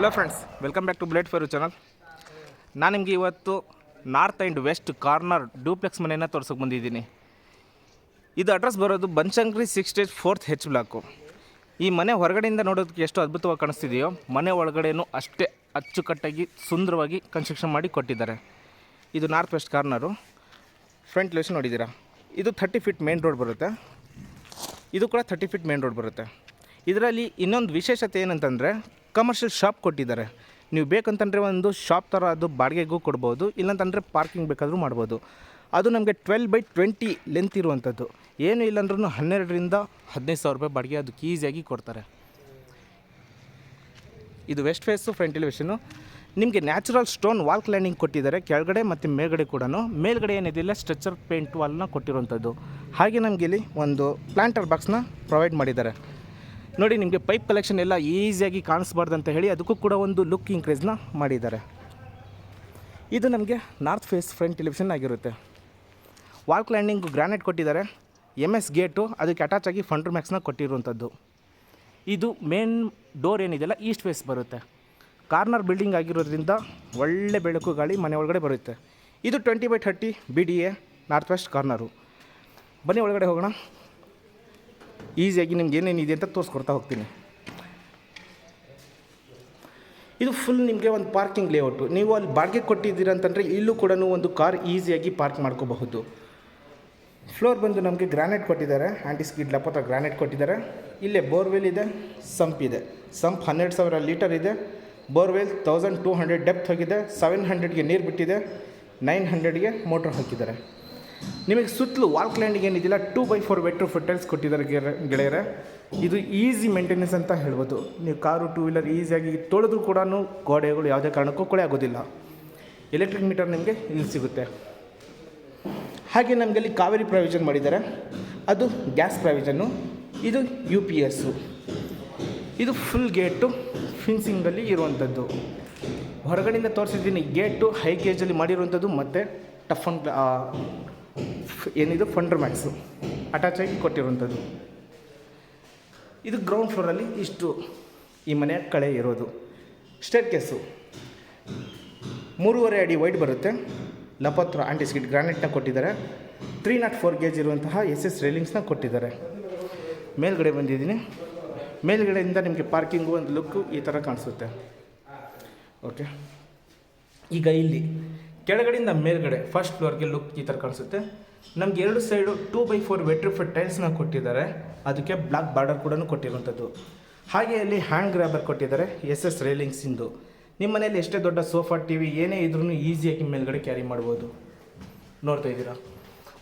Hello friends welcome back to blade fire channel ನಾನು ನಿಮಗೆ ಇವತ್ತು north and west corner duplex ಮನೆಯನ್ನು ತೋರ್ಸೋಕೆ ಬಂದಿದ್ದೀನಿ. ಇದು ಅಡ್ರೆಸ್ ಬರೋದು Banashankari six stage fourth H block ಈ ಮನೆ ಹೊರಗಡೆಯಿಂದ ನೋಡೋದಕ್ಕೆ ಎಷ್ಟು ಅದ್ಭುತವಾಗಿ ಕಾಣಿಸ್ತಿದೆಯೋ, ಮನೆ ಒಳಗಡೆನೂ ಅಷ್ಟೇ ಅಚ್ಚುಕಟ್ಟಾಗಿ ಸುಂದರವಾಗಿ ಕನ್ಸ್ಟ್ರಕ್ಷನ್ ಮಾಡಿ ಕೊಟ್ಟಿದ್ದಾರೆ. ಇದು north west corner front less ನೋಡಿದ್ದೀರಾ? ಇದು ಥರ್ಟಿ ಫೀಟ್ ಮೇನ್ ರೋಡ್ ಬರುತ್ತೆ. ಇದು ಕೂಡ ಥರ್ಟಿ ಫೀಟ್ ಮೇನ್ ರೋಡ್ ಬರುತ್ತೆ. ಇದರಲ್ಲಿ ಇನ್ನೊಂದು ವಿಶೇಷತೆ ಏನಂತಂದರೆ ಕಮರ್ಷಿಯಲ್ ಶಾಪ್ ಕೊಟ್ಟಿದ್ದಾರೆ. ನೀವು ಬೇಕಂತಂದರೆ ಒಂದು ಶಾಪ್ ಥರ ಅದು ಬಾಡಿಗೆಗೂ ಕೊಡ್ಬೋದು, ಇಲ್ಲಂತಂದರೆ ಪಾರ್ಕಿಂಗ್ ಬೇಕಾದರೂ ಮಾಡ್ಬೋದು. ಅದು ನಮಗೆ ಟ್ವೆಲ್ ಬೈ ಟ್ವೆಂಟಿ ಲೆಂತ್ ಇರುವಂಥದ್ದು. ಏನು ಇಲ್ಲಾಂದ್ರೂ ಹನ್ನೆರಡರಿಂದ ಹದಿನೈದು ಸಾವಿರ ರೂಪಾಯಿ ಬಾಡಿಗೆ ಅದಕ್ಕೆ ಈಸಿಯಾಗಿ ಕೊಡ್ತಾರೆ. ಇದು ವೆಸ್ಟ್ ಫೇಸು ಫ್ರಂಟ್ ಎಲಿವೇಶನು ನಿಮಗೆ ನ್ಯಾಚುರಲ್ ಸ್ಟೋನ್ ವಾಲ್ ಕ್ಲೈನಿಂಗ್ ಕೊಟ್ಟಿದ್ದಾರೆ, ಕೆಳಗಡೆ ಮತ್ತು ಮೇಲ್ಗಡೆ ಕೂಡ ಮೇಲ್ಗಡೆ ಏನಿದಿಲ್ಲ ಸ್ಟ್ರೆಚರ್ ಪೇಂಟ್ ವಾಲ್ನ ಕೊಟ್ಟಿರುವಂಥದ್ದು. ಹಾಗೆ ನಮಗೆ ಇಲ್ಲಿ ಒಂದು ಪ್ಲಾಂಟರ್ ಬಾಕ್ಸ್ನ ಪ್ರೊವೈಡ್ ಮಾಡಿದ್ದಾರೆ. ನೋಡಿ, ನಿಮಗೆ ಪೈಪ್ ಕಲೆಕ್ಷನ್ ಎಲ್ಲ ಈಸಿಯಾಗಿ ಕಾಣಿಸ್ಬಾರ್ದು ಅಂತ ಹೇಳಿ ಅದಕ್ಕೂ ಕೂಡ ಒಂದು ಲುಕ್ ಇನ್ಕ್ರೀಸ್ನ ಮಾಡಿದ್ದಾರೆ. ಇದು ನಮಗೆ ನಾರ್ತ್ ಫೇಸ್ ಫ್ರಂಟ್ ಟೆಲಿವಿಷನ್ ಆಗಿರುತ್ತೆ. ವಾಲ್ ಕ್ಲೈಂಡಿಂಗ್ ಗ್ರಾನೈಟ್ ಕೊಟ್ಟಿದ್ದಾರೆ. ಎಂ ಎಸ್ ಗೇಟು ಅದಕ್ಕೆ ಅಟ್ಯಾಚ್ ಆಗಿ ಫಂಡ್ರ್ ಮ್ಯಾಕ್ಸ್ನ ಕೊಟ್ಟಿರುವಂಥದ್ದು. ಇದು ಮೇನ್ ಡೋರ್ ಏನಿದೆಯಲ್ಲ ಈಸ್ಟ್ ಫೇಸ್ ಬರುತ್ತೆ. ಕಾರ್ನರ್ ಬಿಲ್ಡಿಂಗ್ ಆಗಿರೋದ್ರಿಂದ ಒಳ್ಳೆ ಬೆಳಕು ಗಾಳಿ ಮನೆ ಒಳಗಡೆ ಬರುತ್ತೆ. ಇದು twenty by thirty B D A north west corner ಬನ್ನಿ, ಒಳಗಡೆ ಹೋಗೋಣ. ಈಸಿಯಾಗಿ ನಿಮ್ಗೆ ಏನೇನಿದೆ ಅಂತ ತೋರಿಸ್ಕೊಡ್ತಾ ಹೋಗ್ತೀನಿ. ಇದು ಫುಲ್ ನಿಮಗೆ ಒಂದು ಪಾರ್ಕಿಂಗ್ ಲೇಔಟು ನೀವು ಅಲ್ಲಿ ಬಾಡಿಗೆ ಕೊಟ್ಟಿದ್ದೀರ ಅಂತಂದರೆ ಇಲ್ಲೂ ಕೂಡ ಒಂದು ಕಾರ್ ಈಸಿಯಾಗಿ ಪಾರ್ಕ್ ಮಾಡ್ಕೋಬಹುದು. ಫ್ಲೋರ್ ಬಂದು ನಮಗೆ ಗ್ರಾನೈಟ್ ಕೊಟ್ಟಿದ್ದಾರೆ. ಆ್ಯಂಟಿ ಸ್ಕಿಡ್ ಲಪೋತ ಗ್ರಾನೈಟ್ ಕೊಟ್ಟಿದ್ದಾರೆ. ಇಲ್ಲೇ ಬೋರ್ವೆಲ್ ಇದೆ ಸಂಪ್ ಇದೆ. ಸಂಪ್ ಹನ್ನೆರಡು ಸಾವಿರ ಲೀಟರ್ ಇದೆ. Borewell thousand two hundred depth ಹೋಗಿದೆ. ಸೆವೆನ್ ಹಂಡ್ರೆಡ್ಗೆ ನೀರು ಬಿಟ್ಟಿದೆ. ನೈನ್ ಹಂಡ್ರೆಡ್ಗೆ ಮೋಟ್ರ್ ಹಾಕಿದ್ದಾರೆ. ನಿಮಗೆ ಸುತ್ತಲೂ ವಾಲ್ ಕ್ಲೈಂಡಿಗೆ ಏನಿದಿಲ್ಲ ಟೂ ಬೈ ಫೋರ್ ವೆಟ್ರು ಫುಟಲ್ಸ್ ಕೊಟ್ಟಿದ್ದಾರೆ ಗೆಳೆಯರೇ. ಇದು ಈಸಿ ಮೇಂಟೆನೆನ್ಸ್ ಅಂತ ಹೇಳ್ಬೋದು. ನೀವು ಕಾರು ಟೂ ವೀಲರ್ ಈಸಿಯಾಗಿ ತೊಳೆದ್ರೂ ಕೂಡ ಗೋಡೆಗಳು ಯಾವುದೇ ಕಾರಣಕ್ಕೂ ಕೊಳೆ ಆಗೋದಿಲ್ಲ. ಎಲೆಕ್ಟ್ರಿಕ್ ಮೀಟರ್ ನಿಮಗೆ ಇಲ್ಲಿ ಸಿಗುತ್ತೆ. ಹಾಗೆ ನಮಗೆ ಅಲ್ಲಿ ಕಾವೇರಿ ಪ್ರಾವಿಷನ್ ಮಾಡಿದ್ದಾರೆ. ಅದು ಗ್ಯಾಸ್ ಪ್ರಾವಿಷನ್ನು ಇದು ಯು ಪಿ ಎಸ್ಸು ಇದು ಫುಲ್ ಗೇಟು ಫಿನ್ಸಿಂಗಲ್ಲಿ ಇರುವಂಥದ್ದು ಹೊರಗಡೆಯಿಂದ ತೋರಿಸಿದ್ದೀನಿ ಗೇಟು ಹೈ ಗೇಜಲ್ಲಿ ಮಾಡಿರುವಂಥದ್ದು ಮತ್ತು ಟಫ್ ಅಂಡ್ ಏನಿದು ಫಂಡರ್ ಅಟ್ಯಾಚ್ ಆಗಿ ಕೊಟ್ಟಿರುವಂಥದ್ದು. ಇದು ಗ್ರೌಂಡ್ ಫ್ಲೋರಲ್ಲಿ ಇಷ್ಟು ಈ ಮನೆಯ ಕಳೆ ಇರೋದು. ಸ್ಟೇರ್ ಕೇಸು ಮೂರುವರೆ ಅಡಿ ವೈಡ್ ಬರುತ್ತೆ. ಲಪತ್ರ ಆಂಟಿಸ್ಕಿಟ್ ಗ್ರಾನೈಟ್ನ ಕೊಟ್ಟಿದ್ದಾರೆ. ತ್ರೀ ನಾಟ್ ಫೋರ್ ಗೇಜ್ ಇರುವಂತಹ ಎಸ್ ಎಸ್ ರೇಲಿಂಗ್ಸ್ನ ಕೊಟ್ಟಿದ್ದಾರೆ. ಮೇಲ್ಗಡೆ ಬಂದಿದ್ದೀನಿ. ಮೇಲ್ಗಡೆಯಿಂದ ನಿಮಗೆ ಪಾರ್ಕಿಂಗು ಒಂದು ಲುಕ್ಕು ಈ ಥರ ಕಾಣಿಸುತ್ತೆ. ಓಕೆ ಈಗ ಇಲ್ಲಿ ಕೆಳಗಡೆಯಿಂದ ಮೇಲ್ಗಡೆ ಫಸ್ಟ್ ಫ್ಲೋರ್ಗೆ ಲುಕ್ ಈ ಥರ ಕಾಣಿಸುತ್ತೆ. ನಮ್ಗೆ ಎರಡು side two by four vitrified ಟೈಲ್ಸ್ನ ಕೊಟ್ಟಿದ್ದಾರೆ. ಅದಕ್ಕೆ ಬ್ಲಾಕ್ ಬಾರ್ಡರ್ ಕೂಡ ಕೊಟ್ಟಿರುವಂಥದ್ದು. ಹಾಗೆ ಅಲ್ಲಿ ಹ್ಯಾಂಡ್ ಗ್ರಾಬರ್ ಕೊಟ್ಟಿದ್ದಾರೆ ಎಸ್ ಎಸ್ ರೇಲಿಂಗ್ಸಿಂದು ನಿಮ್ಮ ಮನೇಲಿ ಎಷ್ಟೇ ದೊಡ್ಡ ಸೋಫಾ ಟಿ ವಿ ಏನೇ ಇದ್ರೂ ಈಸಿಯಾಗಿ ಮೇಲ್ಗಡೆ ಕ್ಯಾರಿ ಮಾಡ್ಬೋದು. ನೋಡ್ತಾ ಇದ್ದೀರಾ?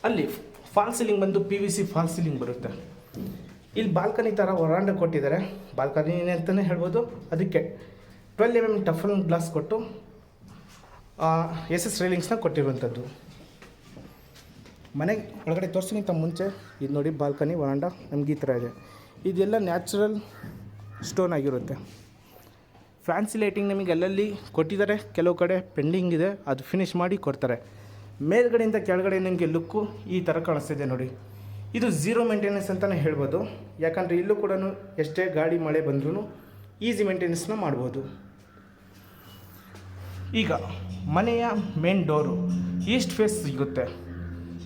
ಅಲ್ಲಿ ಫಾಲ್ ಸೀಲಿಂಗ್ ಬಂದು P V C fall ceiling ಬರುತ್ತೆ. ಇಲ್ಲಿ ಬಾಲ್ಕನಿ ಥರ ವರಾಂಡ ಕೊಟ್ಟಿದ್ದಾರೆ. ಬಾಲ್ಕನಿ ಅಂತಲೇ ಹೇಳ್ಬೋದು. ಅದಕ್ಕೆ ಟ್ವೆಲ್ ಎಂ ಎಂ ಟಫಲ್ ಗ್ಲಾಸ್ ಕೊಟ್ಟು ಎಸ್ ಎಸ್ ರೈಲಿಂಗ್ಸ್ನ ಕೊಟ್ಟಿರುವಂಥದ್ದು. ಮನೆ ಒಳಗಡೆ ತೋರಿಸೋಕ್ಕಿಂತ ಮುಂಚೆ. ಇದು ನೋಡಿ ಬಾಲ್ಕನಿ ವರಾಂಡ ನಮ್ಗೆ ಈ ಥರ ಇದೆ. ಇದೆಲ್ಲ ನ್ಯಾಚುರಲ್ ಸ್ಟೋನ್ ಆಗಿರುತ್ತೆ. ಫ್ಯಾನ್ಸಿ ಲೈಟಿಂಗ್ ನಮಗೆ ಅಲ್ಲಲ್ಲಿ ಕೊಟ್ಟಿದ್ದಾರೆ. ಕೆಲವು ಕಡೆ ಪೆಂಡಿಂಗ್ ಇದೆ. ಅದು ಫಿನಿಷ್ ಮಾಡಿ ಕೊಡ್ತಾರೆ. ಮೇಲ್ಗಡೆಯಿಂದ ಕೆಳಗಡೆ ನಿಮಗೆ ಲುಕ್ಕು ಈ ಥರ ಕಾಣಿಸ್ತಿದೆ ನೋಡಿ. ಇದು ಝೀರೋ ಮೇಂಟೆನೆನ್ಸ್ ಅಂತಲೇ ಹೇಳ್ಬೋದು. ಯಾಕಂದರೆ ಇಲ್ಲೂ ಕೂಡ ಎಷ್ಟೇ ಗಾಡಿ ಮಳೆ ಬಂದ್ರೂ ಈಸಿ ಮೇಂಟೆನೆನ್ಸ್ನ ಮಾಡ್ಬೋದು. ಈಗ ಮನೆಯ ಮೇನ್ ಡೋರು ಈಸ್ಟ್ ಫೇಸ್ ಸಿಗುತ್ತೆ.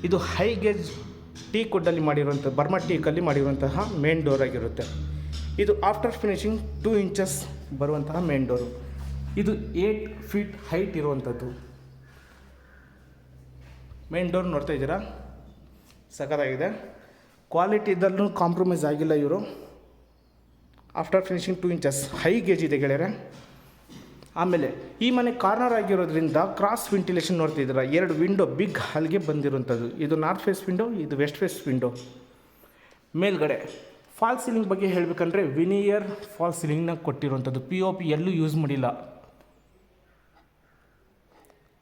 ಇದು ಹೈ ಗೇಜ್ ಟೀ ಕುಡ್ಡಲ್ಲಿ ಮಾಡಿರುವಂಥ, ಬರ್ಮಾ ಟೀಕಲ್ಲಿ ಮಾಡಿರುವಂತಹ ಮೇನ್ ಡೋರ್ ಆಗಿರುತ್ತೆ. ಇದು ಆಫ್ಟರ್ ಫಿನಿಶಿಂಗ್ ಟೂ ಇಂಚಸ್ ಬರುವಂತಹ ಮೇನ್ ಡೋರು ಇದು ಏಟ್ ಫೀಟ್ ಹೈಟ್ ಇರುವಂಥದ್ದು. ಮೇನ್ ಡೋರ್ ನೋಡ್ತಾ ಇದ್ದೀರಾ? ಸಖತ್ತಾಗಿದೆ. ಕ್ವಾಲಿಟಿ ಇದ್ದಲ್ಲೂ ಕಾಂಪ್ರಮೈಸ್ ಆಗಿಲ್ಲ ಇವರು. After finishing two inches high gauge ಇದೆ ಗೆಳೆಯರೆ. ಆಮೇಲೆ ಈ ಮನೆ ಕಾರ್ನರ್ ಆಗಿರೋದ್ರಿಂದ ಕ್ರಾಸ್ ವೆಂಟಿಲೇಷನ್ ನೋಡ್ತಿದ್ದೀರಾ? ಎರಡು ವಿಂಡೋ ಬಿಗ್ ಹಾಲ್ಗೆ ಬಂದಿರುವಂಥದ್ದು. ಇದು ನಾರ್ತ್ ಫೇಸ್ ವಿಂಡೋ ಇದು ವೆಸ್ಟ್ ಫೇಸ್ ವಿಂಡೋ ಮೇಲ್ಗಡೆ ಫಾಲ್ ಸೀಲಿಂಗ್ ಬಗ್ಗೆ ಹೇಳಬೇಕಂದ್ರೆ ವಿನಿಯರ್ ಫಾಲ್ ಸೀಲಿಂಗ್ನ ಕೊಟ್ಟಿರುವಂಥದ್ದು. ಪಿ ಒ ಪಿ ಎಲ್ಲೂ ಯೂಸ್ ಮಾಡಿಲ್ಲ.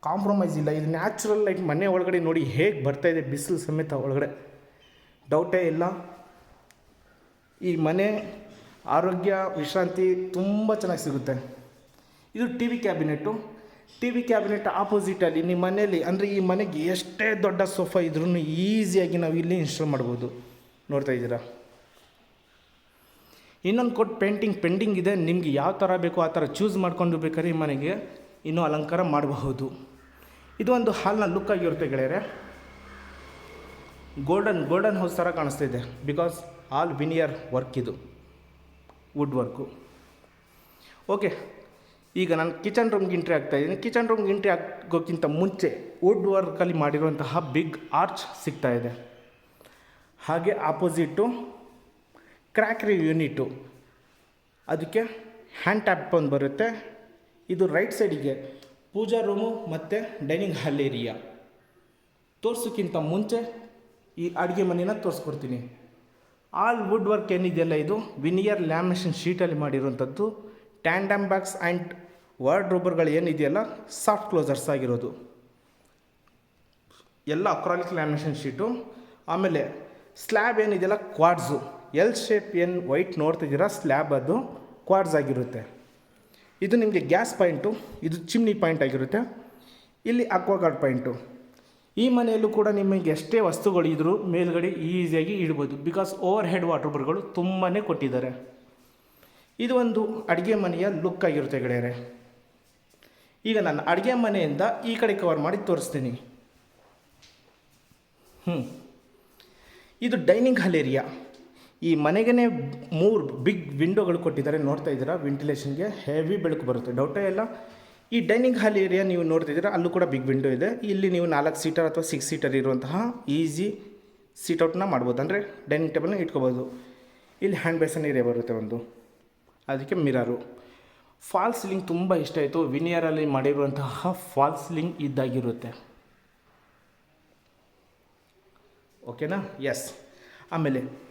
ಕಾಂಪ್ರಮೈಸ್ ಇಲ್ಲ. ಇದು ನ್ಯಾಚುರಲ್ ಲೈಟ್ ಮನೆ ಒಳಗಡೆ ನೋಡಿ ಹೇಗೆ ಬರ್ತಾ ಇದೆ, ಬಿಸಿಲು ಸಮೇತ ಒಳಗಡೆ. ಡೌಟೇ ಇಲ್ಲ. ಈ ಮನೆ ಆರೋಗ್ಯ, ವಿಶ್ರಾಂತಿ ತುಂಬ ಚೆನ್ನಾಗಿ ಸಿಗುತ್ತೆ. ಇದು T V cabinet T V cabinet ಆಪೋಸಿಟಲ್ಲಿ ನಿಮ್ಮ ಮನೆಯಲ್ಲಿ, ಅಂದರೆ ಈ ಮನೆಗೆ ಎಷ್ಟೇ ದೊಡ್ಡ ಸೋಫಾ ಇದ್ರೂ ಈಸಿಯಾಗಿ ನಾವು ಇಲ್ಲಿ ಇನ್ಸ್ಟಾಲ್ ಮಾಡ್ಬೋದು. ನೋಡ್ತಾ ಇದ್ದೀರಾ? ಇನ್ನೊಂದು ಕೊಟ್ಟು ಪೇಂಟಿಂಗ್ ಪೆಂಡಿಂಗ್ ಇದೆ. ನಿಮಗೆ ಯಾವ ಥರ ಬೇಕೋ ಆ ಥರ ಚೂಸ್ ಮಾಡ್ಕೊಂಡು ಬೇಕಾದ್ರೆ ಈ ಮನೆಗೆ ಇನ್ನೂ ಅಲಂಕಾರ ಮಾಡಬಹುದು. ಇದು ಒಂದು ಹಾಲ್ನ ಲುಕ್ ಆಗಿರುತ್ತೆ ಗೆಳೆಯರೆ. ಗೋಲ್ಡನ್ ಗೋಲ್ಡನ್ ಹೌಸ್ ಥರ ಕಾಣಿಸ್ತಾ ಇದೆ. ಬಿಕಾಸ್ ಆಲ್ ವಿನಿಯರ್ ವರ್ಕ್ ಇದು. ವುಡ್ ವರ್ಕು ಓಕೆ ಈಗ ನಾನು ಕಿಚನ್ ರೂಮ್ಗೆ ಎಂಟ್ರಿ ಆಗ್ತಾ ಇದ್ದೀನಿ. ಕಿಚನ್ ರೂಮ್ಗೆ ಎಂಟ್ರಿ ಆಗೋಕ್ಕಿಂತ ಮುಂಚೆ ವುಡ್ ವರ್ಕಲ್ಲಿ ಮಾಡಿರುವಂತಹ ಬಿಗ್ ಆರ್ಚ್ ಸಿಗ್ತಾ ಇದೆ. ಹಾಗೆ ಆಪೋಸಿಟ್ಟು ಕ್ರ್ಯಾಕ್ರಿ ಯೂನಿಟು ಅದಕ್ಕೆ ಹ್ಯಾಂಡ್ ಟ್ಯಾಪ್ ಒಂದು ಬರುತ್ತೆ. ಇದು ರೈಟ್ ಸೈಡಿಗೆ ಪೂಜಾ ರೂಮು ಮತ್ತು ಡೈನಿಂಗ್ ಹಾಲ್ ಏರಿಯಾ ತೋರ್ಸೋಕ್ಕಿಂತ ಮುಂಚೆ ಈ ಅಡುಗೆ ಮನೆನ ತೋರಿಸ್ಕೊಡ್ತೀನಿ. ಆಲ್ ವುಡ್ ವರ್ಕ್ ಏನಿದೆಯಲ್ಲ ಇದು? ವಿನಿಯರ್ ಲ್ಯಾಮಿನೇಷನ್ ಶೀಟಲ್ಲಿ ಮಾಡಿರುವಂಥದ್ದು. ಟ್ಯಾಂಡಮ್ ಬ್ಯಾಗ್ಸ್ ಆ್ಯಂಡ್ ವರ್ಡ್ ರೂಬರ್ಗಳು ಏನಿದೆಯಲ್ಲ ಸಾಫ್ಟ್ ಕ್ಲೋಸರ್ಸ್ ಆಗಿರೋದು. ಎಲ್ಲ ಅಕ್ರಾಲಿಕ್ ಲ್ಯಾಮಿನೇಷನ್ ಶೀಟು ಆಮೇಲೆ ಸ್ಲ್ಯಾಬ್ ಏನಿದೆಯಲ್ಲ ಕ್ವಾಡ್ಸು ಎಲ್ ಶೇಪ್ ಏನು ವೈಟ್ ನೋಡ್ತಿದ್ದೀರಾ ಸ್ಲ್ಯಾಬ್ ಅದು ಕ್ವಾಡ್ಸ್ ಆಗಿರುತ್ತೆ. ಇದು ನಿಮಗೆ ಗ್ಯಾಸ್ ಪಾಯಿಂಟು ಇದು ಚಿಮ್ನಿ ಪಾಯಿಂಟ್ ಆಗಿರುತ್ತೆ. ಇಲ್ಲಿ ಅಕ್ವಾಗಾರ್ಡ್ ಪಾಯಿಂಟು ಈ ಮನೆಯಲ್ಲೂ ಕೂಡ ನಿಮಗೆ ಎಷ್ಟೇ ವಸ್ತುಗಳು ಇದ್ದರೂ ಮೇಲ್ಗಡೆ ಈಸಿಯಾಗಿ ಇಡ್ಬೋದು. ಬಿಕಾಸ್ ಓವರ್ ಹೆಡ್ ವಾಟರ್ಬರ್ಗಳು ತುಂಬಾ ಕೊಟ್ಟಿದ್ದಾರೆ. ಇದು ಒಂದು ಅಡುಗೆ ಮನೆಯ ಲುಕ್ ಆಗಿರುತ್ತೆ ಗೆಳೆಯರೆ. ಈಗ ನಾನು ಅಡುಗೆ ಮನೆಯಿಂದ ಈ ಕಡೆ ಕವರ್ ಮಾಡಿ ತೋರಿಸ್ತೀನಿ. ಹ್ಞೂ ಇದು ಡೈನಿಂಗ್ ಹಾಲ್ ಏರಿಯಾ ಈ ಮನೆಗೇ ಮೂರು ಬಿಗ್ ವಿಂಡೋಗಳು ಕೊಟ್ಟಿದ್ದಾರೆ. ನೋಡ್ತಾ ಇದ್ದೀರಾ? ವೆಂಟಿಲೇಷನ್ಗೆ ಹೆವಿ ಬೆಳಕು ಬರುತ್ತೆ. ಡೌಟೇ ಇಲ್ಲ. ಈ ಡೈನಿಂಗ್ ಹಾಲ್ ಏರಿಯಾ ನೀವು ನೋಡ್ತಿದ್ದೀರಾ ಅಲ್ಲೂ ಕೂಡ ಬಿಗ್ ವಿಂಡೋ ಇದೆ. ಇಲ್ಲಿ ನೀವು ನಾಲ್ಕು ಸೀಟರ್ ಅಥವಾ ಸಿಕ್ಸ್ ಸೀಟರ್ ಇರುವಂತಹ ಈಸಿ ಸೀಟೌಟ್ನ ಮಾಡ್ಬೋದು. ಅಂದರೆ ಡೈನಿಂಗ್ ಟೇಬಲ್ನ ಇಟ್ಕೋಬೋದು. ಇಲ್ಲಿ ಹ್ಯಾಂಡ್ ಬೇಸನ್ ಏರಿಯಾ ಬರುತ್ತೆ ಒಂದು. ಅದಕ್ಕೆ ಮಿರರು. ಫಾಲ್ ಸೀಲಿಂಗ್ ತುಂಬ ಇಷ್ಟ ಆಯಿತು. ವಿನಿಯರಲ್ಲಿ ಮಾಡಿರುವಂತಹ ಫಾಲ್ ಸೀಲಿಂಗ್ ಇದ್ದಾಗಿರುತ್ತೆ. ಓಕೆನಾ? ಎಸ್ ಆಮೇಲೆ,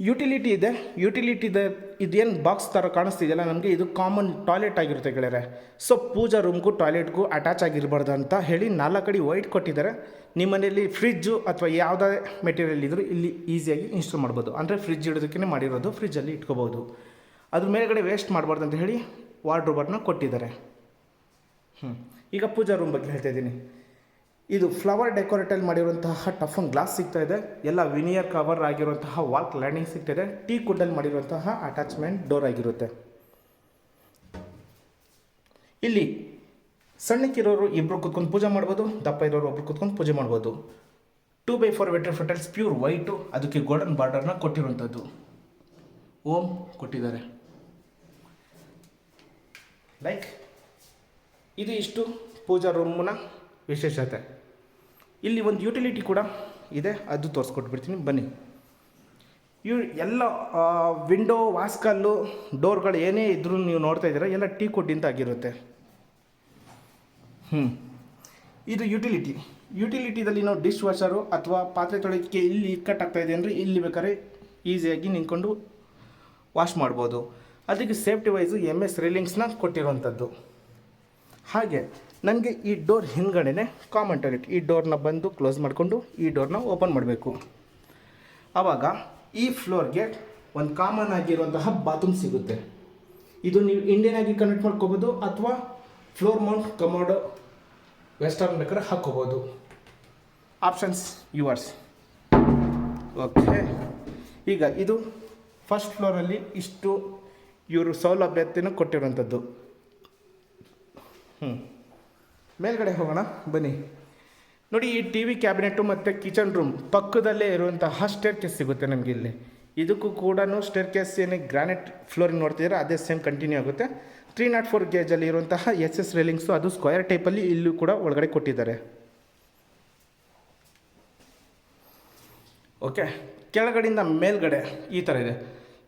ಯುಟಿಲಿಟಿ ಇದೆ. ಯುಟಿಲಿಟಿ ಇದೆ. ಇದೇನು ಬಾಕ್ಸ್ ಥರ ಕಾಣಿಸ್ತಿದೆಯಲ್ಲ? ನಮಗೆ ಇದು ಕಾಮನ್ ಟಾಯ್ಲೆಟ್ ಆಗಿರುತ್ತೆ ಗೆಳೆಯರೆ. ಸೊ, ಪೂಜಾ ರೂಮ್ಗೂ ಟಾಯ್ಲೆಟ್ಗೂ ಅಟ್ಯಾಚ್ ಆಗಿರಬಾರ್ದು ಅಂತ ಹೇಳಿ ನಾಲ್ಕು ಕಡೆ ವೈಟ್ ಕೊಟ್ಟಿದ್ದಾರೆ. ನಿಮ್ಮ ಮನೆಯಲ್ಲಿ ಫ್ರಿಜ್ಜು ಅಥವಾ ಯಾವುದೇ ಮೆಟೀರಿಯಲ್ ಇದ್ದರೂ ಇಲ್ಲಿ ಈಸಿಯಾಗಿ ಇನ್ಸ್ಟಾಲ್ ಮಾಡ್ಬೋದು. ಅಂದರೆ ಫ್ರಿಜ್ ಇಡೋದಕ್ಕೆ ಮಾಡಿರೋದು. ಫ್ರಿಜ್ಜಲ್ಲಿ ಇಟ್ಕೋಬೋದು. ಅದ್ರ ಮೇಲ್ಗಡೆ ವೇಸ್ಟ್ ಮಾಡಬಾರ್ದು ಅಂತ ಹೇಳಿ ವಾರ್ಡ್ರೋಬರ್ನ ಕೊಟ್ಟಿದ್ದಾರೆ. ಹ್ಞೂ ಈಗ ಪೂಜಾ ರೂಮ್ ಬಗ್ಗೆ ಹೇಳ್ತಾ ಇದ್ದೀನಿ. ಇದು ಫ್ಲವರ್ ಡೆಕೋರೇಟಲ್ಲಿ ಮಾಡಿರುವಂತಹ ಟಫನ್ ಗ್ಲಾಸ್ ಸಿಗ್ತಾ ಇದೆ. ಎಲ್ಲ ವಿನಿಯರ್ ಕವರ್ ಆಗಿರುವಂತಹ ವಾಕ್ ಲ್ಯಾಂಡಿಂಗ್ ಸಿಗ್ತಾ ಇದೆ. ಟೀ ಕುಡ್ಡಲ್ಲಿ ಮಾಡಿರುವಂತಹ ಅಟ್ಯಾಚ್ಮೆಂಟ್ ಡೋರ್ ಆಗಿರುತ್ತೆ. ಇಲ್ಲಿ ಸಣ್ಣಕ್ಕಿರೋರು ಇಬ್ಬರು ಕುತ್ಕೊಂಡು ಪೂಜೆ ಮಾಡ್ಬೋದು ದಪ್ಪ ಇರೋರು ಒಬ್ರು ಕುತ್ಕೊಂಡು ಪೂಜೆ ಮಾಡ್ಬೋದು. ಟೂ ಬೈ ಫೋರ್ ವೆಟ್ರ್ ಫೆಟಲ್ಸ್ ಪ್ಯೂರ್ ವೈಟು ಅದಕ್ಕೆ ಗೋಲ್ಡನ್ ಬಾರ್ಡರ್ನ ಕೊಟ್ಟಿರುವಂಥದ್ದು ಓಮ್ ಕೊಟ್ಟಿದ್ದಾರೆ. ಲೈಕ್ ಇದು ಇಷ್ಟು ಪೂಜಾ ರೂಮ್ನ ವಿಶೇಷತೆ. ಇಲ್ಲಿ ಒಂದು ಯುಟಿಲಿಟಿ ಕೂಡ ಇದೆ, ಅದು ತೋರಿಸ್ಕೊಟ್ಬಿಡ್ತೀನಿ, ಬನ್ನಿ. ಇವು ಎಲ್ಲ ವಿಂಡೋ, ವಾಸ್ಕಲ್ಲು, ಡೋರ್ಗಳು ಏನೇ ಇದ್ರೂ ನೀವು ನೋಡ್ತಾ ಇದ್ದೀರ, ಎಲ್ಲ ಟೀ ಕೊಟ್ಟಿಂತ ಆಗಿರುತ್ತೆ. ಹ್ಞೂ ಇದು ಯುಟಿಲಿಟಿ. ಯುಟಿಲಿಟಿದಲ್ಲಿ ನಾವು ಡಿಶ್ ವಾಷರು ಅಥವಾ ಪಾತ್ರೆ ತೊಳೆಯೋಕ್ಕೆ ಇಲ್ಲಿ ಇಕ್ಕಟ್ಟಾಗ್ತಾ ಇದೆ ಅಂದರೆ ಇಲ್ಲಿ ಬೇಕಾದ್ರೆ ಈಸಿಯಾಗಿ ನಿಂತ್ಕೊಂಡು ವಾಶ್ ಮಾಡ್ಬೋದು. ಅದಕ್ಕೆ ಸೇಫ್ಟಿ ವೈಸು ಎಂ ಎಸ್ ರೀಲಿಂಗ್ಸ್ನ ಕೊಟ್ಟಿರುವಂಥದ್ದು. ಹಾಗೆ ನನಗೆ ಈ ಡೋರ್ ಹಿಂದ್ಗಡೆನೆ ಕಾಮನ್ ಟಾಯ್ಲೆಟ್ ಈ ಡೋರ್ನ ಬಂದು ಕ್ಲೋಸ್ ಮಾಡಿಕೊಂಡು ಈ ಡೋರ್ನ ಓಪನ್ ಮಾಡಬೇಕು. ಆವಾಗ ಈ ಫ್ಲೋರ್ಗೆ ಒಂದು ಕಾಮನ್ ಆಗಿರುವಂತಹ ಬಾತ್ರೂಮ್ ಸಿಗುತ್ತೆ. ಇದು ನೀವು ಇಂಡಿಯನ್ ಆಗಿ ಕನೆಕ್ಟ್ ಮಾಡ್ಕೋಬೋದು ಅಥವಾ ಫ್ಲೋರ್ ಮೌಂಟ್, ಕಮೋಡ್, ವೆಸ್ಟರ್ನ್ ಬೇಕಾದ್ರೆ ಹಾಕ್ಕೋಬೋದು ಆಪ್ಷನ್ಸ್ ಯುವರ್ಸ್. ಓಕೆ. ಈಗ ಇದು ಫಸ್ಟ್ ಫ್ಲೋರಲ್ಲಿ ಇಷ್ಟು ಇವರು ಸೌಲಭ್ಯತೆಯನ್ನು ಕೊಟ್ಟಿರುವಂಥದ್ದು. ಹ್ಞೂ ಮೇಲ್ಗಡೆ ಹೋಗೋಣ, ಬನ್ನಿ. ನೋಡಿ, ಈ ಟಿ ವಿ ಕ್ಯಾಬಿನೆಟ್ಟು ಮತ್ತು ಕಿಚನ್ ರೂಮ್ ಪಕ್ಕದಲ್ಲೇ ಇರುವಂತಹ ಸ್ಟೇರ್ ಕೇಸ್ ಸಿಗುತ್ತೆ ನಮಗೆ ಇಲ್ಲಿ. ಇದಕ್ಕೂ ಕೂಡ ಸ್ಟೇರ್ ಕೇಸ್ ಏನೇ ಗ್ರಾನೈಟ್ ಫ್ಲೋರಿಂಗ್ ನೋಡ್ತಿದ್ರೆ ಅದೇ ಸೇಮ್ ಕಂಟಿನ್ಯೂ ಆಗುತ್ತೆ. ತ್ರೀ ನಾಟ್ ಫೋರ್ ಗೇಜಲ್ಲಿ ಇರುವಂತಹ ಎಸ್ ಎಸ್ ರೇಲಿಂಗ್ಸು ಅದು ಸ್ಕ್ವೇರ್ ಟೈಪಲ್ಲಿ ಇಲ್ಲೂ ಕೂಡ ಒಳಗಡೆ ಕೊಟ್ಟಿದ್ದಾರೆ. ಓಕೆ ಕೆಳಗಡೆಯಿಂದ ಮೇಲ್ಗಡೆ ಈ ಥರ ಇದೆ.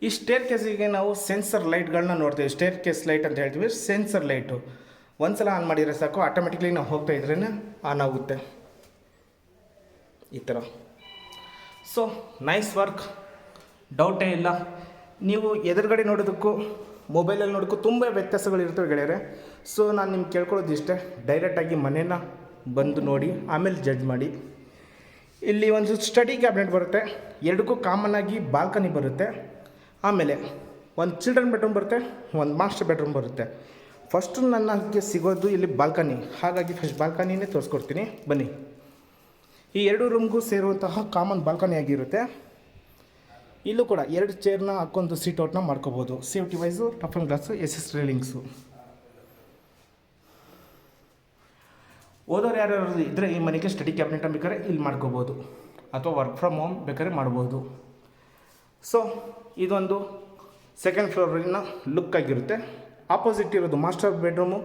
ಈ ಸ್ಟೇರ್ ಕೇಸಿಗೆ ನಾವು ಸೆನ್ಸರ್ ಲೈಟ್ಗಳನ್ನ ನೋಡ್ತೀವಿ. ಸ್ಟೇರ್ ಕೇಸ್ ಲೈಟ್ ಅಂತ ಹೇಳ್ತೀವಿ. ಸೆನ್ಸರ್ ಲೈಟು ಒಂದ್ಸಲ ಆನ್ ಮಾಡಿದರೆ ಸಾಕು. ಆಟೋಮೆಟಿಕ್ಲಿ ನಾವು ಹೋಗ್ತಾ ಇದ್ರೇ ಆನ್ ಆಗುತ್ತೆ. ಈ ಥರ ಸೊ ನೈಸ್ ವರ್ಕ್ ಡೌಟೇ ಇಲ್ಲ. ನೀವು ಎದುರುಗಡೆ ನೋಡೋದಕ್ಕೂ ಮೊಬೈಲಲ್ಲಿ ನೋಡೋಕ್ಕೂ ತುಂಬ ವ್ಯತ್ಯಾಸಗಳಿರ್ತವೆ ಗೆಳೆಯರೆ. ಸೊ ನಾನು ನಿಮ್ಗೆ ಕೇಳ್ಕೊಳ್ಳೋದು ಇಷ್ಟೇ ಡೈರೆಕ್ಟಾಗಿ ಮನೇನ ಬಂದು ನೋಡಿ, ಆಮೇಲೆ ಜಡ್ಜ್ ಮಾಡಿ. ಇಲ್ಲಿ ಒಂದು ಸ್ಟಡಿ ಕ್ಯಾಬಿನೆಟ್ ಬರುತ್ತೆ. ಎರಡಕ್ಕೂ ಕಾಮನ್ ಆಗಿ ಬಾಲ್ಕನಿ ಬರುತ್ತೆ. ಆಮೇಲೆ ಒಂದು ಚಿಲ್ಡ್ರನ್ ಬೆಡ್ರೂಮ್ ಬರುತ್ತೆ, ಒಂದು ಮಾಸ್ಟರ್ ಬೆಡ್ರೂಮ್ ಬರುತ್ತೆ. ಫಸ್ಟು ನನಗೆ ಸಿಗೋದು ಇಲ್ಲಿ ಬಾಲ್ಕನಿ. ಹಾಗಾಗಿ ಫಸ್ಟ್ ಬಾಲ್ಕನಿನೇ ತೋರಿಸ್ಕೊಡ್ತೀನಿ. ಬನ್ನಿ. ಈ ಎರಡು ರೂಮ್ಗೂ ಸೇರುವಂತಹ ಕಾಮನ್ ಬಾಲ್ಕನಿ ಆಗಿರುತ್ತೆ. ಇಲ್ಲೂ ಕೂಡ ಎರಡು ಚೇರ್ನ ಹಾಕ್ಕೊಂಡು ಸೀಟ್ ಔಟ್ನ ಮಾಡ್ಕೋಬೋದು. Safety wise tough and glass S S railings ಓದೋರು ಯಾರ್ಯಾರು ಇದ್ದರೆ ಈ ಮನೆಗೆ ಸ್ಟಡಿ ಕ್ಯಾಬಿನೆಟ್ ಬೇಕಾದ್ರೆ ಇಲ್ಲಿ ಮಾಡ್ಕೋಬೋದು. ಅಥವಾ ವರ್ಕ್ ಫ್ರಮ್ ಹೋಮ್ ಬೇಕಾದ್ರೆ ಮಾಡ್ಬೋದು. ಸೊ ಇದೊಂದು ಸೆಕೆಂಡ್ ಫ್ಲೋರಿನ ಲುಕ್ ಆಗಿರುತ್ತೆ. ಆಪೋಸಿಟ್ ಇರೋದು ಮಾಸ್ಟರ್ ಬೆಡ್ರೂಮು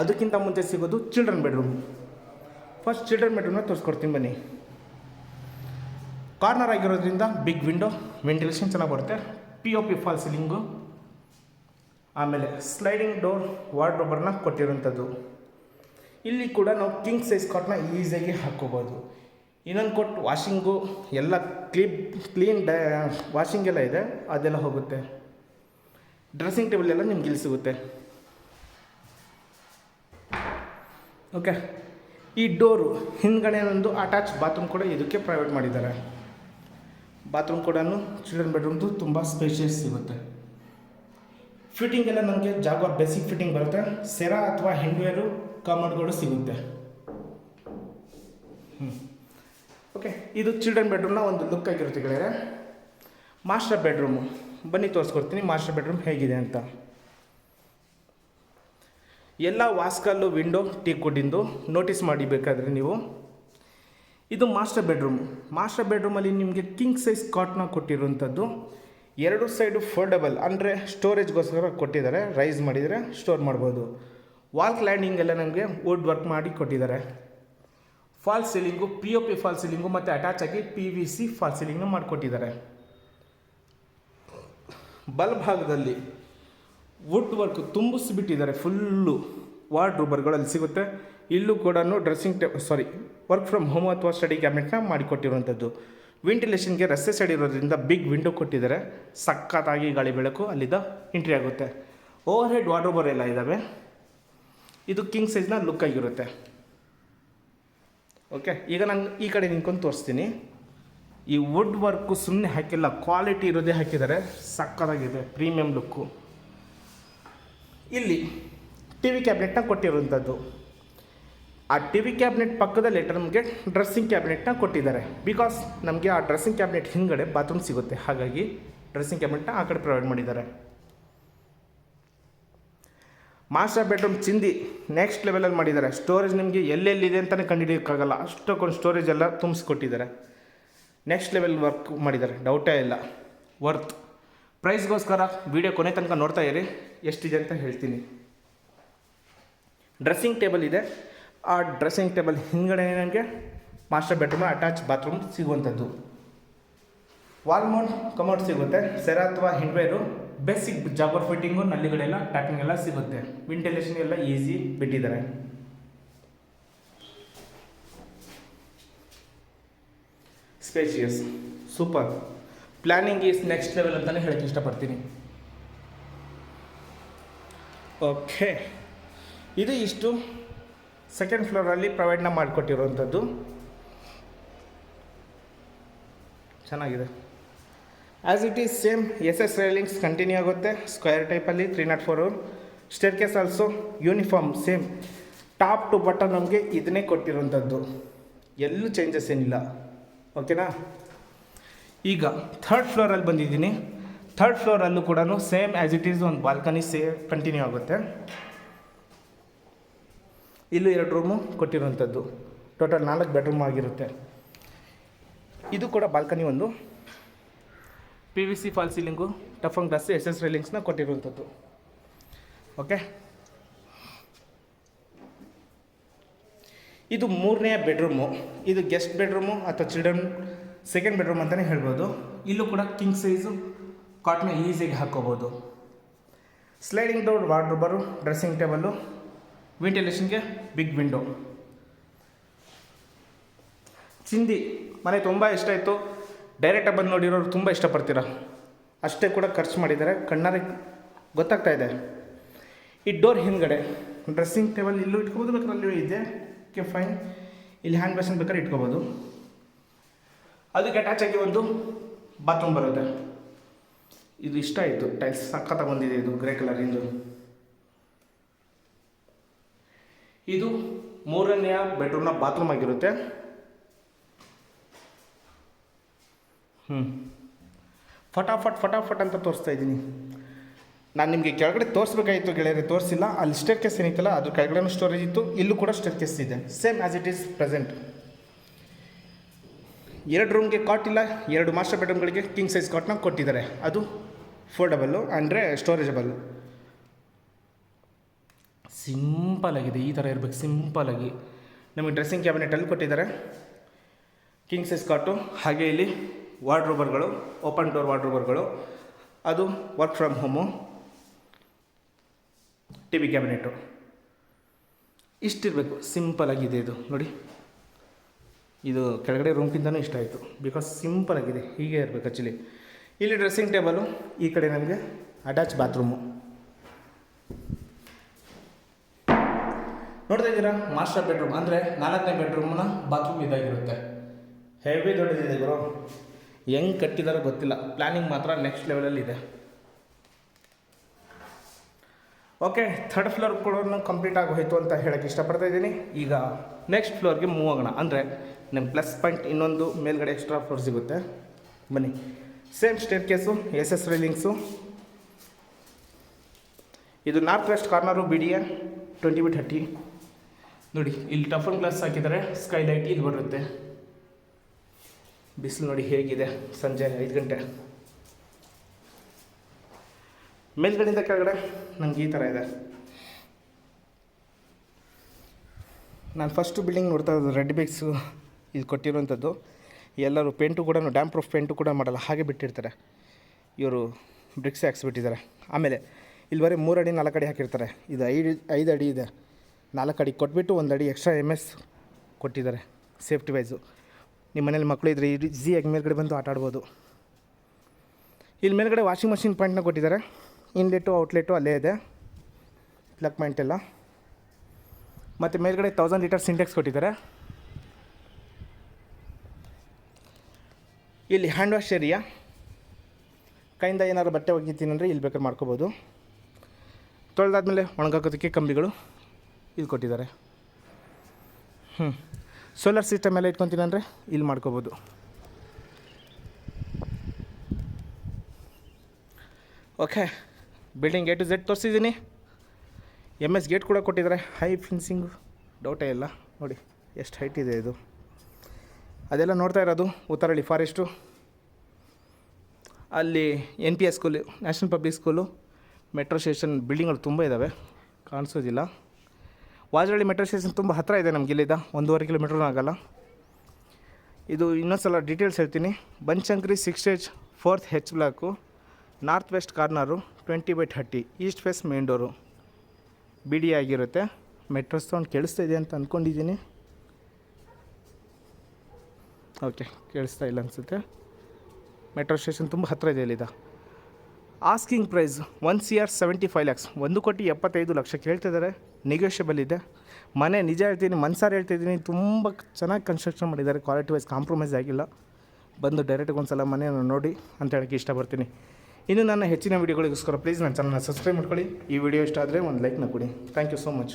ಅದಕ್ಕಿಂತ ಮುಂಚೆ ಸಿಗೋದು ಚಿಲ್ಡ್ರನ್ ಬೆಡ್ರೂಮ್ ಫಸ್ಟ್ ಚಿಲ್ಡ್ರನ್ ಬೆಡ್ರೂಮ್ನ ತೋರಿಸ್ಕೊಡ್ತೀನಿ ಬನ್ನಿ. ಕಾರ್ನರ್ ಆಗಿರೋದ್ರಿಂದ ಬಿಗ್ ವಿಂಡೋ ವೆಂಟಿಲೇಷನ್ ಚೆನ್ನಾಗಿ ಬರುತ್ತೆ. P O P false ceiling ಆಮೇಲೆ ಸ್ಲೈಡಿಂಗ್ ಡೋರ್ ವಾರ್ಡ್ರೋಬರ್ನ ಕೊಟ್ಟಿರುವಂಥದ್ದು. ಇಲ್ಲಿ ಕೂಡ ನಾವು ಕಿಂಗ್ ಸೈಜ್ ಕಾಟ್ನ ಈಸಿಯಾಗಿ ಹಾಕ್ಕೋಬೋದು. ಇನ್ನೊಂದು ಕೊಟ್ಟು ವಾಷಿಂಗು ಎಲ್ಲ ಕ್ಲೀಪ್ ಕ್ಲೀನ್ ಡ, ವಾಷಿಂಗ್ ಎಲ್ಲ ಇದೆ, ಅದೆಲ್ಲ ಹೋಗುತ್ತೆ. ಡ್ರೆಸ್ಸಿಂಗ್ ಟೇಬಲ್ ಎಲ್ಲ ನಿಮ್ಗೆ ಇಲ್ಲಿ ಸಿಗುತ್ತೆ. ಓಕೆ ಈ ಡೋರು ಹಿಂದ್ಗಡೆ ಒಂದು ಅಟ್ಯಾಚ್ ಬಾತ್ರೂಮ್ ಕೂಡ ಇದಕ್ಕೆ ಪ್ರೈವೇಟ್ ಮಾಡಿದ್ದಾರೆ. ಬಾತ್ರೂಮ್ ಕೂಡ ಚಿಲ್ಡ್ರನ್ ಬೆಡ್ರೂಮ್ದು ತುಂಬ ಸ್ಪೇಷಿಯಸ್ ಸಿಗುತ್ತೆ. ಫಿಟ್ಟಿಂಗ್ ಎಲ್ಲ ನಮಗೆ ಜಾಗ ಬೇಸಿಕ್ ಫಿಟ್ಟಿಂಗ್ ಬರುತ್ತೆ. ಸೆರಾ ಅಥವಾ ಹೆಂಡ್ವೇರು ಕಮರ್ಡ್ಗಳು ಸಿಗುತ್ತೆ. ಓಕೆ ಇದು ಚಿಲ್ಡ್ರನ್ ಬೆಡ್ರೂಮ್ನ ಒಂದು ಲುಕ್ ಆಗಿರುತ್ತೆ ಗೆಳೆಯರೆ. ಮಾಸ್ಟರ್ ಬೆಡ್ರೂಮು ಬನ್ನಿ ತೋರಿಸ್ಕೊಡ್ತೀನಿ ಮಾಸ್ಟರ್ ಬೆಡ್ರೂಮ್ ಹೇಗಿದೆ ಅಂತ. ಎಲ್ಲ ವಾಸ್ಕಲ್ಲು ವಿಂಡೋ ಟೀ ಕುಡ್ಡಿಂದು ನೋಟಿಸ್ ಮಾಡಿ ಬೇಕಾದರೆ ನೀವು. ಇದು ಮಾಸ್ಟರ್ ಬೆಡ್ರೂಮು ಮಾಸ್ಟರ್ ಬೆಡ್ರೂಮಲ್ಲಿ ನಿಮಗೆ ಕಿಂಗ್ ಸೈಜ್ ಕಾಟ್ನ ಕೊಟ್ಟಿರುವಂಥದ್ದು ಎರಡು ಸೈಡು ಫೋಲ್ಡಬಲ್ ಅಂದರೆ ಸ್ಟೋರೇಜ್ಗೋಸ್ಕರ ಕೊಟ್ಟಿದ್ದಾರೆ. ರೈಸ್ ಮಾಡಿದರೆ ಸ್ಟೋರ್ ಮಾಡ್ಬೋದು. ವಾಲ್ ಲ್ಯಾಂಡಿಂಗ್ ಎಲ್ಲ ನಮಗೆ ವುಡ್ ವರ್ಕ್ ಮಾಡಿ ಕೊಟ್ಟಿದ್ದಾರೆ. False ceiling P O P false ceiling ಮತ್ತು ಅಟ್ಯಾಚ್ ಆಗಿ ಪಿ ವಿ ಸಿ ಫಾಲ್ ಸೀಲಿಂಗ್ನ ಮಾಡಿಕೊಟ್ಟಿದ್ದಾರೆ ಬಲಭಾಗದಲ್ಲಿ ವುಡ್ ವರ್ಕ್ ತುಂಬಿಸಿಬಿಟ್ಟಿದ್ದಾರೆ ಫುಲ್ಲು. ವಾರ್ಡ್ ರೂಬರ್ಗಳಲ್ಲಿ ಸಿಗುತ್ತೆ. ಇಲ್ಲೂ ಕೂಡ ಡ್ರೆಸ್ಸಿಂಗ್ ಟೇ ಸಾರಿ ವರ್ಕ್ ಫ್ರಮ್ ಹೋಮ್ ಅಥವಾ ಸ್ಟಡಿ ಕ್ಯಾಬಿನೆಟ್ನ ಮಾಡಿಕೊಟ್ಟಿರುವಂಥದ್ದು. ವೆಂಟಿಲೇಷನ್ಗೆ ರಸ್ತೆ ಸೈಡ್ ಇರೋದ್ರಿಂದ ಬಿಗ್ ವಿಂಡೋ ಕೊಟ್ಟಿದ್ದಾರೆ. ಸಖತ್ತಾಗಿ ಗಾಳಿ ಬೆಳಕು ಅಲ್ಲಿದ್ದ ಎಂಟ್ರಿ ಆಗುತ್ತೆ. ಓವರ್ ಹೆಡ್ ವಾರ್ಡ್ರೋಬರ್ ಎಲ್ಲ ಇದ್ದಾವೆ. ಇದು ಕಿಂಗ್ ಸೈಜ್ನ ಲುಕ್ ಆಗಿರುತ್ತೆ. ಓಕೆ ಈಗ ನಾನು ಈ ಕಡೆ ನಿಂತ್ಕೊಂಡು ತೋರಿಸ್ತೀನಿ. ಈ ವುಡ್ ವರ್ಕು ಸುಮ್ಮನೆ ಹಾಕಿಲ್ಲ ಕ್ವಾಲಿಟಿ ಇರೋದೇ ಹಾಕಿದ್ದಾರೆ. ಸಕ್ಕದಾಗಿದೆ ಪ್ರೀಮಿಯಂ ಲುಕ್ಕು ಇಲ್ಲಿ ಟಿ ವಿ ಕ್ಯಾಬಿನೆಟ್ನ ಕೊಟ್ಟಿರುವಂಥದ್ದು ಆ ಟಿ ವಿ ಕ್ಯಾಬಿನೆಟ್ ಪಕ್ಕದಲ್ಲಿ ನಮಗೆ ಡ್ರೆಸ್ಸಿಂಗ್ ಕ್ಯಾಬಿನೆಟ್ನ ಕೊಟ್ಟಿದ್ದಾರೆ. ಬಿಕಾಸ್ ನಮಗೆ ಆ ಡ್ರೆಸ್ಸಿಂಗ್ ಕ್ಯಾಬಿನೆಟ್ ಹಿಂದ್ಗಡೆ ಬಾತ್ರೂಮ್ ಸಿಗುತ್ತೆ. ಹಾಗಾಗಿ ಡ್ರೆಸ್ಸಿಂಗ್ ಕ್ಯಾಬಿನೆಟ್ನ ಆ ಕಡೆ ಪ್ರೊವೈಡ್ ಮಾಡಿದ್ದಾರೆ. ಮಾಸ್ಟರ್ ಬೆಡ್ರೂಮ್ ಚಿಂದಿ ನೆಕ್ಸ್ಟ್ ಲೆವೆಲಲ್ಲಿ ಮಾಡಿದ್ದಾರೆ. ಸ್ಟೋರೇಜ್ ನಿಮಗೆ ಎಲ್ಲೆಲ್ಲಿದೆ ಅಂತಲೇ ಕಂಡುಹಿಡಿಯೋಕ್ಕಾಗಲ್ಲ ಅಷ್ಟಕ್ಕೊಂದು ಸ್ಟೋರೇಜ್ ಎಲ್ಲ ತುಂಬಿಸ್ಕೊಟ್ಟಿದ್ದಾರೆ. ನೆಕ್ಸ್ಟ್ ಲೆವೆಲ್ ವರ್ಕ್ ಮಾಡಿದ್ದಾರೆ. ಡೌಟೇ ಇಲ್ಲ. ವರ್ತ್. ಪ್ರೈಸ್ಗೋಸ್ಕರ ವಿಡಿಯೋ ಕೊನೆ ತನಕ ನೋಡ್ತಾ ಇರಿ. ಎಷ್ಟಿದೆ ಅಂತ ಹೇಳ್ತೀನಿ. ಡ್ರೆಸ್ಸಿಂಗ್ ಟೇಬಲ್ ಇದೆ. ಆ ಡ್ರೆಸ್ಸಿಂಗ್ ಟೇಬಲ್ ಹಿಂದ್ಗಡೆ ನನಗೆ ಮಾಸ್ಟರ್ ಬೆಡ್ರೂಮ್ ಅಟ್ಯಾಚ್ ಬಾತ್ರೂಮ್ ಸಿಗುವಂಥದ್ದು. ವಾಲ್ಮೌಂಟ್ ಕಮೌಟ್ ಸಿಗುತ್ತೆ. ಸೆರ ಅಥವಾ ಹಿಂಡ್ವೇರು. ಬೇಸಿಕ್ ಜಾಗರ್ ಫಿಟ್ಟಿಂಗು ನಲ್ಲಿಗಳೆಲ್ಲ ಟ್ಯಾಪಿಂಗ್ ಎಲ್ಲ ಸಿಗುತ್ತೆ. ವೆಂಟಿಲೇಷನ್ ಎಲ್ಲ ಈಸಿ ಬಿಟ್ಟಿದ್ದಾರೆ. Spacious super planning is next level ಅಂತಲೇ ಹೇಳಕ್ಕೆ ಇಷ್ಟಪಡ್ತೀನಿ. ಓಕೆ ಇದು ಇಷ್ಟು. ಸೆಕೆಂಡ್ ಫ್ಲೋರಲ್ಲಿ ಪ್ರೊವೈಡ್ನ ಮಾಡಿಕೊಟ್ಟಿರುವಂಥದ್ದು. ಚೆನ್ನಾಗಿದೆ. As it is same S S railings continue ಆಗುತ್ತೆ. ಸ್ಕ್ವೇರ್ ಟೈಪಲ್ಲಿ three nought four staircase also uniform same top to bottom ನಮಗೆ ಇದನ್ನೇ ಕೊಟ್ಟಿರುವಂಥದ್ದು. ಎಲ್ಲೂ ಚೇಂಜಸ್ ಏನಿಲ್ಲ. ಓಕೆನಾ ಈಗ ಥರ್ಡ್ ಫ್ಲೋರಲ್ಲಿ ಬಂದಿದ್ದೀನಿ. ಥರ್ಡ್ ಫ್ಲೋರಲ್ಲೂ ಕೂಡ ಸೇಮ್ ಆ್ಯಸ್ ಇಟ್ ಈಸ್ ಒಂದು ಬಾಲ್ಕನಿ ಸೇ ಕಂಟಿನ್ಯೂ ಆಗುತ್ತೆ. ಇಲ್ಲೂ ಎರಡು ರೂಮು ಕೊಟ್ಟಿರುವಂಥದ್ದು. ಟೋಟಲ್ ನಾಲ್ಕು ಬೆಡ್ರೂಮ್ ಆಗಿರುತ್ತೆ. ಇದು ಕೂಡ ಬಾಲ್ಕನಿ ಒಂದು. P V C fall ceiling tough and glass S S ರೈಲಿಂಗ್ಸ್ನ ಕೊಟ್ಟಿರುವಂಥದ್ದು. ಓಕೆ ಇದು ಮೂರನೇ ಬೆಡ್ರೂಮು ಇದು ಗೆಸ್ಟ್ ಬೆಡ್ರೂಮು ಅಥವಾ ಚಿಲ್ಡ್ರನ್ ಸೆಕೆಂಡ್ ಬೆಡ್ರೂಮ್ ಅಂತಲೇ ಹೇಳ್ಬೋದು. ಇಲ್ಲೂ ಕೂಡ ಕಿಂಗ್ ಸೈಜು ಕಾಟ್ನ ಈಸಿಯಾಗಿ ಹಾಕ್ಕೋಬೋದು ಸ್ಲೈಡಿಂಗ್ ಡೋರ್ ವಾರ್ಡ್ರೋಬರು ಡ್ರೆಸ್ಸಿಂಗ್ ಟೇಬಲ್ಲು ವೆಂಟಿಲೇಷನ್ಗೆ ಬಿಗ್ ವಿಂಡೋ ಚಿಂದಿ, ಮನೆ ತುಂಬ ಇಷ್ಟ ಆಯಿತು. ಡೈರೆಕ್ಟಾಗಿ ಬಂದು ನೋಡಿರೋರು ತುಂಬ ಇಷ್ಟಪಡ್ತೀರ. ಅಷ್ಟೇ ಕೂಡ ಖರ್ಚು ಮಾಡಿದ್ದಾರೆ. ಕಣ್ಣಾರೆ ಗೊತ್ತಾಗ್ತಾ ಇದೆ. ಈ ಡೋರ್ ಹಿಂದ್ಗಡೆ ಡ್ರೆಸ್ಸಿಂಗ್ ಟೇಬಲ್ ಇಲ್ಲೂ ಇಟ್ಕೋಬೋದು ಬೇಕಾದ್ರೆ ಅಲ್ಲಿಯೂ ಇದೆ. ಓಕೆ ಫೈನ್ ಇಲ್ಲಿ ಹ್ಯಾಂಡ್ ಬೇಸನ್ ಬೇಕಾದ್ರೆ ಇಟ್ಕೋಬೋದು. ಅದಕ್ಕೆ ಅಟ್ಯಾಚ್ ಆಗಿ ಒಂದು ಬಾತ್ರೂಮ್ ಬರುತ್ತೆ. ಇದು ಇಷ್ಟ ಆಯಿತು. ಟೈಲ್ಸ್ ಸಖತ್ತಾಗಿ ಬಂದಿದೆ ಇದು ಗ್ರೇ ಕಲರಿಂದು ಇದು. ಮೂರನೆಯ ಬೆಡ್ರೂಮ್ನ ಬಾತ್ರೂಮ್ ಆಗಿರುತ್ತೆ. ಹ್ಞೂ ಫಟಾಫಟ್ ಫಟಾಫಟ್ ಅಂತ ತೋರಿಸ್ತಾ ಇದ್ದೀನಿ. ನಾನು ನಿಮಗೆ ಕೆಳಗಡೆ ತೋರಿಸ್ಬೇಕಾಗಿತ್ತು ಗೆಳೆಯರೆ, ತೋರಿಸಿಲ್ಲ. ಅಲ್ಲಿ ಸ್ಟೇರ್ ಕೇಸ್ ಏನಿತ್ತಲ್ಲ, ಅದ್ರ ಕೆಳಗಡೆ ಸ್ಟೋರೇಜ್ ಇತ್ತು. ಇಲ್ಲೂ ಕೂಡ ಸ್ಟೇರ್ ಕೇಸ್ ಇದೆ. Same as it is present ಎರಡು ರೂಮ್ಗೆ ಕಾಟ್ ಇಲ್ಲ, ಎರಡು ಮಾಸ್ಟರ್ ಬೆಡ್ರೂಮ್ಗಳಿಗೆ ಕಿಂಗ್ ಸೈಜ್ ಕಾಟ್ನ ಕೊಟ್ಟಿದ್ದಾರೆ. ಅದು ಫೋಲ್ಡಬಲ್ಲು ಅಂದರೆ ಸ್ಟೋರೇಜಬಲ್ ಸಿಂಪಲ್ ಆಗಿದೆ, ಈ ಥರ ಇರಬೇಕು ಸಿಂಪಲ್ ಆಗಿ. ನಮಗೆ ಡ್ರೆಸ್ಸಿಂಗ್ ಕ್ಯಾಬಿನೆಟಲ್ಲಿ ಕೊಟ್ಟಿದ್ದಾರೆ. ಕಿಂಗ್ ಸೈಜ್ ಕಾಟು ಹಾಗೆ ಇಲ್ಲಿ ವಾರ್ಡ್ರೋಬರ್ಗಳು, ಓಪನ್ ಡೋರ್ ವಾರ್ಡ್ರೋಬರ್ಗಳು, ಅದು work from home T V cabinet. ಇಷ್ಟಿರಬೇಕು simple ಆಗಿದೆ ಇದು, ನೋಡಿ. ಇದು ಕೆಳಗಡೆ ರೂಮ್ಗಿಂತನೂ ಇಷ್ಟ ಆಯಿತು, ಬಿಕಾಸ್ ಸಿಂಪಲ್ ಆಗಿದೆ ಹೀಗೆ ಇರಬೇಕು ಆ್ಯಕ್ಚುಲಿ ಇಲ್ಲಿ ಡ್ರೆಸ್ಸಿಂಗ್ ಟೇಬಲು, ಈ ಕಡೆ ನಮಗೆ ಅಟ್ಯಾಚ್ ಬಾತ್ರೂಮು. ನೋಡ್ತಾ ಇದ್ದೀರಾ, ಮಾಸ್ಟರ್ ಬೆಡ್ರೂಮ್, ಅಂದರೆ ನಾಲ್ಕನೇ ಬೆಡ್ರೂಮ್ನ ಬಾತ್ರೂಮ್ ಇದಾಗಿರುತ್ತೆ. ಹೆವಿ ದೊಡ್ಡದಿದೆ ಗುರು. ಹೆಂಗೆ ಕಟ್ಟಿದಾರೋ ಗೊತ್ತಿಲ್ಲ. ಪ್ಲ್ಯಾನಿಂಗ್ ಮಾತ್ರ ನೆಕ್ಸ್ಟ್ ಲೆವೆಲಲ್ಲಿ ಇದೆ. ಓಕೆ ಥರ್ಡ್ ಫ್ಲೋರ್ ಕೂಡ ಕಂಪ್ಲೀಟ್ ಆಗಿ ಹೋಯಿತು ಅಂತ ಹೇಳೋಕ್ಕೆ ಇಷ್ಟಪಡ್ತಾ ಇದ್ದೀನಿ. ಈಗ ನೆಕ್ಸ್ಟ್ ಫ್ಲೋರ್ಗೆ ಮೂವ್ ಆಗೋಣ. ಅಂದರೆ ನಿಮ್ಮ ಪ್ಲಸ್ ಪಾಯಿಂಟ್ ಇನ್ನೊಂದು ಮೇಲ್ಗಡೆ ಎಕ್ಸ್ಟ್ರಾ ಫ್ಲೋರ್ ಸಿಗುತ್ತೆ. ಬನ್ನಿ. Same staircase S S railings ಇದು north west corner B D A twenty by thirty ನೋಡಿ, ಇಲ್ಲಿ ಟಫನ್ ಗ್ಲಾಸ್ ಹಾಕಿದ್ದಾರೆ. ಸ್ಕೈ ಲೈಟ್ ಇಲ್ಲಿ ಬರುತ್ತೆ. ಬಿಸಿಲು ನೋಡಿ ಹೇಗಿದೆ ಸಂಜೆ ಐದು ಗಂಟೆ. ಮೇಲ್ಗಡೆಯಿಂದ ಕೆಳಗಡೆ ನನಗೆ ಈ ಥರ ಇದೆ. ನಾನು ಫಸ್ಟು ಬಿಲ್ಡಿಂಗ್ ನೋಡ್ತಾ ಇರೋದು ರೆಡ್ ಬೇಕ್ಸು ಇದು ಕೊಟ್ಟಿರೋವಂಥದ್ದು. ಎಲ್ಲರೂ ಪೇಂಟು ಕೂಡ ಡ್ಯಾಮ್ ಪ್ರೂಫ್ ಪೇಂಟು ಕೂಡ ಮಾಡಲ್ಲ, ಹಾಗೆ ಬಿಟ್ಟಿರ್ತಾರೆ. ಇವರು ಬ್ರಿಕ್ಸ್ ಹಾಕ್ಸ್ಬಿಟ್ಟಿದ್ದಾರೆ. ಆಮೇಲೆ ಇಲ್ಲಿವರೆ ಮೂರು ಅಡಿ, ನಾಲ್ಕು ಅಡಿ ಹಾಕಿರ್ತಾರೆ. ಇದು ಐದು ಐದು ಅಡಿ ಇದೆ. ನಾಲ್ಕು ಅಡಿ ಕೊಟ್ಬಿಟ್ಟು ಒಂದು ಅಡಿ ಎಕ್ಸ್ಟ್ರಾ ಎಂ ಎಸ್ ಕೊಟ್ಟಿದ್ದಾರೆ ಸೇಫ್ಟಿ ವೈಸು ನಿಮ್ಮ ಮನೇಲಿ ಮಕ್ಕಳು ಇದ್ದರೆ ಈಸಿಯಾಗಿ ಮೇಲ್ಗಡೆ ಬಂದು ಆಟ ಆಡ್ಬೋದು. ಇಲ್ಲಿ ಮೇಲ್ಗಡೆ ವಾಷಿಂಗ್ ಮಷಿನ್ ಪಾಯಿಂಟ್ನ ಕೊಟ್ಟಿದ್ದಾರೆ. ಇನ್ಲೆಟು ಔಟ್ಲೆಟು ಅಲ್ಲೇ ಇದೆ. ಪ್ಲಗ್ ಪಾಯಿಂಟ್ ಎಲ್ಲ. ಮತ್ತು ಮೇಲ್ಗಡೆ ತೌಸಂಡ್ ಲೀಟರ್ ಸಿಂಟೆಕ್ಸ್ ಕೊಟ್ಟಿದ್ದಾರೆ. ಇಲ್ಲಿ ಹ್ಯಾಂಡ್ ವಾಶ್ ಏರಿಯಾ ಕೈಯಿಂದ ಏನಾದ್ರು ಬಟ್ಟೆ ಒಗಿತೀನಿ ಅಂದರೆ ಇಲ್ಲಿ ಬೇಕಾದ್ರೆ ಮಾಡ್ಕೋಬೋದು. ತೊಳೆದಾದ್ಮೇಲೆ ಒಣಗಾಕೋದಕ್ಕೆ ಕಂಬಿಗಳು ಇಲ್ಲಿ ಕೊಟ್ಟಿದ್ದಾರೆ. ಹ್ಞೂ ಸೋಲಾರ್ ಸಿಸ್ಟಮ್ ಎಲ್ಲ ಇಟ್ಕೊತೀನಿ ಅಂದರೆ ಇಲ್ಲಿ ಮಾಡ್ಕೋಬೋದು. Okay building A to Z ತೋರಿಸಿದ್ದೀನಿ. ಎಂ ಎಸ್ ಗೇಟ್ ಕೂಡ ಕೊಟ್ಟಿದ್ದಾರೆ. ಹೈ ಫಿನ್ಸಿಂಗು ಡೌಟೇ ಇಲ್ಲ. ನೋಡಿ, ಎಷ್ಟು ಹೈಟ್ ಇದೆ ಇದು. ಅದೆಲ್ಲ ನೋಡ್ತಾ ಇರೋದು ಉತ್ತರಳ್ಳಿ ಫಾರೆಸ್ಟು ಅಲ್ಲಿ N P S school national public school metro station ಬಿಲ್ಡಿಂಗ್ಗಳು ತುಂಬ ಇದ್ದಾವೆ ಕಾಣಿಸೋದಿಲ್ಲ. ವಾಜರಳ್ಳಿ ಮೆಟ್ರೋ ಸ್ಟೇಷನ್ ತುಂಬ ಹತ್ತಿರ ಇದೆ ನಮ್ಗೆ ಇಲ್ಲಿಂದ. ಒಂದೂವರೆ ಕಿಲೋಮೀಟ್ರ್ ಆಗಲ್ಲ. ಇದು ಇನ್ನೊಂದು ಸಲ ಡೀಟೇಲ್ಸ್ ಹೇಳ್ತೀನಿ. Banashankari six stage fourth H block north west corner twenty by thirty east face main door B D ಆಗಿರುತ್ತೆ. ಮೆಟ್ರೋ ಸೌಂಡ್ ಕೇಳಿಸ್ತಾ ಇದೆ ಅಂತ ಅಂದ್ಕೊಂಡಿದ್ದೀನಿ ಓಕೆ ಕೇಳಿಸ್ತಾ ಇಲ್ಲ ಅನಿಸುತ್ತೆ. ಮೆಟ್ರೋ ಸ್ಟೇಷನ್ ತುಂಬ ಹತ್ತಿರ ಇದೆ ಇಲ್ಲಿದ. Asking price one C R seventy five lakhs ಒಂದು ಕೋಟಿ ಎಪ್ಪತ್ತೈದು ಲಕ್ಷ ಕೇಳ್ತಿದ್ದಾರೆ ನೆಗೋಷಿಯಬಲ್ ಇದೆ. ಮನೆ ನಿಜ ಹೇಳ್ತೀನಿ, ಮನ್ಸಾರು ಹೇಳ್ತಿದ್ದೀನಿ, ತುಂಬ ಚೆನ್ನಾಗಿ ಕನ್ಸ್ಟ್ರಕ್ಷನ್ ಮಾಡಿದ್ದಾರೆ. ಕ್ವಾಲಿಟಿ ವೈಸ್ ಕಾಂಪ್ರಮೈಸ್ ಆಗಿಲ್ಲ. ಬಂದು ಡೈರೆಕ್ಟಾಗಿ ಒಂದು ಸಲ ಮನೆಯನ್ನು ನೋಡಿ ಅಂತ ಹೇಳೋಕ್ಕೆ ಇಷ್ಟಪಡ್ತೀನಿ ಇನ್ನು ನನ್ನ ಹೆಚ್ಚಿನ ವೀಡಿಯೋಗಳಿಗೋಸ್ಕರ ಪ್ಲೀಸ್ ನನ್ನ ಚಾನಲ್ನ ಸಬ್ಸ್ಕ್ರೈಬ್ ಮಾಡ್ಕೊಳ್ಳಿ. ಈ ವಿಡಿಯೋ ಇಷ್ಟ ಆದರೆ ಒಂದು ಲೈಕ್ನ ಕೊಡಿ. Thank you so much